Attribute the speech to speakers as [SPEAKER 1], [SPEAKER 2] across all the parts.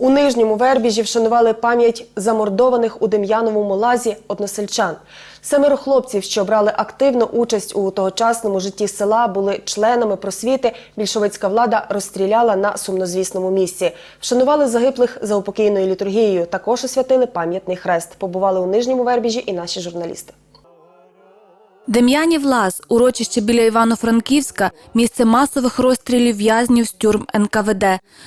[SPEAKER 1] У нижньому Вербіжі вшанували пам'ять замордованих у Дем'яновому лазі односельчан. Семеро хлопців, що брали активну участь у тогочасному житті села, були членами просвіти. Більшовицька влада розстріляла на сумнозвісному місці. Вшанували загиблих за упокійною літургією. Також освятили пам'ятний хрест. Побували у нижньому Вербіжі і наші журналісти.
[SPEAKER 2] Дем'янів Лаз, урочище біля Івано-Франківська, місце масових розстрілів в'язнів з тюрм НКВД.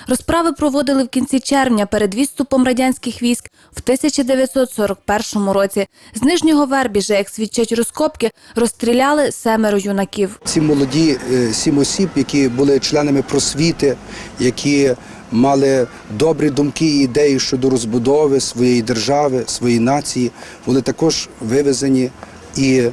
[SPEAKER 2] Розправи проводили в кінці червня перед відступом радянських військ в 1941 році. З нижнього Вербіжа, як свідчать розкопки, розстріляли семеро юнаків.
[SPEAKER 3] Ці молоді е, сім осіб, які були членами просвіти, які мали добрі думки і ідеї щодо розбудови своєї держави, своєї нації, були також вивезені і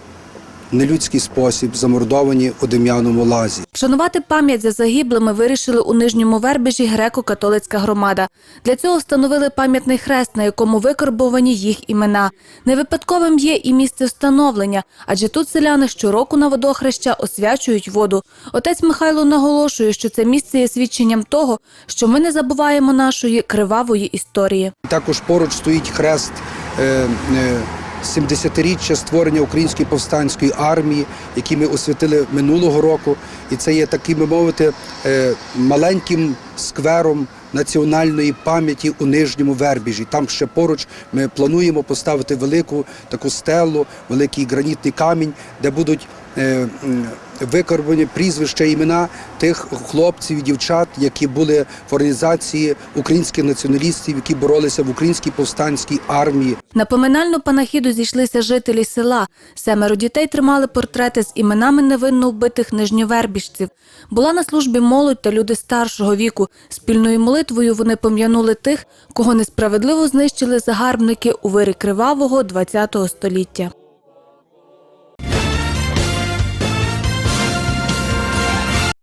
[SPEAKER 3] нелюдський спосіб замордовані у Дем'яному лазі.
[SPEAKER 2] Вшанувати пам'ять за загиблими вирішили у нижньому Вербіжі греко-католицька громада. Для цього встановили пам'ятний хрест, на якому викарбовані їх імена. Не випадковим є і місце встановлення, адже тут селяни щороку на водохреща освячують воду. Отець Михайло наголошує, що це місце є свідченням того, що ми не забуваємо нашої кривавої історії.
[SPEAKER 3] Також поруч стоїть хрест е, е, 70-річчя створення української повстанської армії, які ми освятили минулого року. І це є таким би мовити е, маленьким сквером національної пам'яті у нижньому Вербіжі. Там ще поруч ми плануємо поставити велику таку стелу, великий гранітний камінь, де будуть е, м, викарбовані прізвища імена тих хлопців і дівчат, які були в організації українських націоналістів, які боролися в українській повстанській армії.
[SPEAKER 2] На поминальну панахіду зійшлися жителі села. Семеро дітей тримали портрети з іменами невинно вбитих нижньовербіжців. Була на службі молодь та люди старшого віку. Спільною молитвою вони пом'янули тих, кого несправедливо знищили загарбники у вирі кривавого ХХ століття.